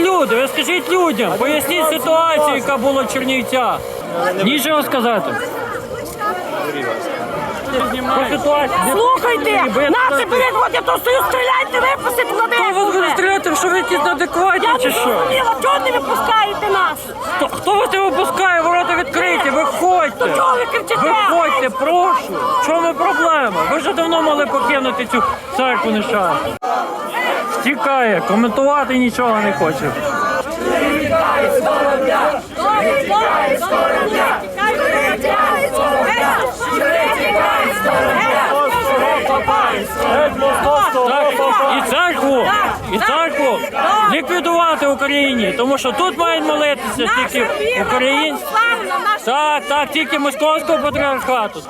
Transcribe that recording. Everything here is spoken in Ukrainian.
люди, ви скажіть людям, поясніть ситуацію, яка була в Чернівцях. Нічого сказати. Слухайте, я наші воді, то стою, стріляйте, випустите на Хто ви будете стріляти, що ви якісь неадекватні Я чи не що? зрозуміла, чого не випускаєте нас? Хто, хто вас не випускає? Ворота відкриті, виходьте. То чого ви кричите? Виходьте, прошу. В чому проблема? Ви вже давно мали покинути цю церкву нещасну. Тікає, коментувати нічого не хоче. І церкву, і церкву ліквідувати Україні, тому що тут мають молитися тільки українці. Так, так, тільки московського патріархату.